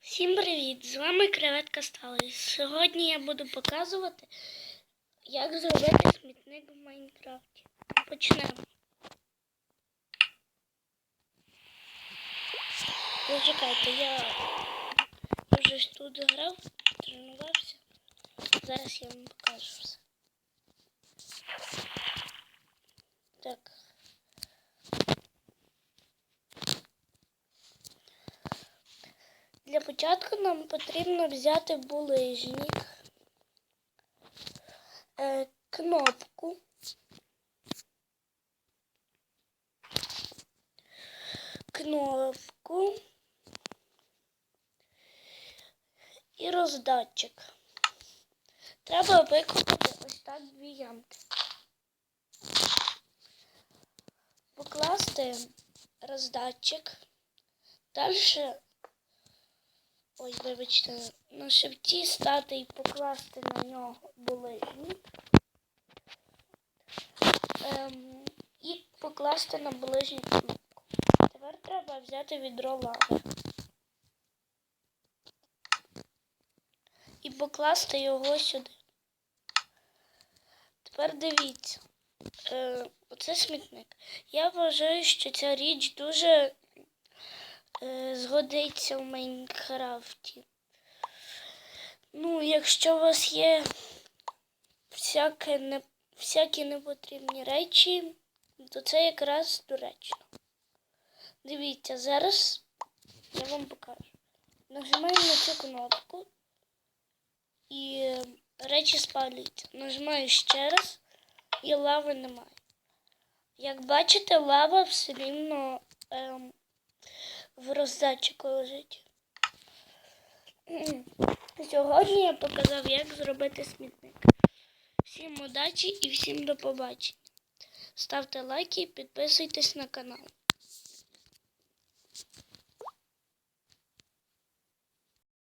Всім привіт! З вами Креветка Сталий. Сьогодні я буду показувати, як зробити смітник в Майнкрафті. Почнемо. Зачекайте, я вже тут грав, тренувався. Зараз я вам покажу все. Так. Для початку нам потрібно взяти булижник, е, кнопку, кнопку і роздатчик. Треба викопати ось так дві ямки. Покласти роздатчик. Далі Ой, вибачте, на шифті стати і покласти на нього булижник. Ем, і покласти на булижник кнопку. Тепер треба взяти відро лави. І покласти його сюди. Тепер дивіться. Е, оце смітник. Я вважаю, що ця річ дуже згодиться в Майнкрафті. Ну, якщо у вас є всяке не, всякі непотрібні речі, то це якраз доречно. Дивіться, зараз я вам покажу. Нажимаю на цю кнопку і е, речі спалюються. Нажимаю ще раз і лави немає. Як бачите, лава все рівно ем, в роздатчику лежить. Сьогодні я показав, як зробити смітник. Всім удачі і всім до побачення. Ставте лайки і підписуйтесь на канал.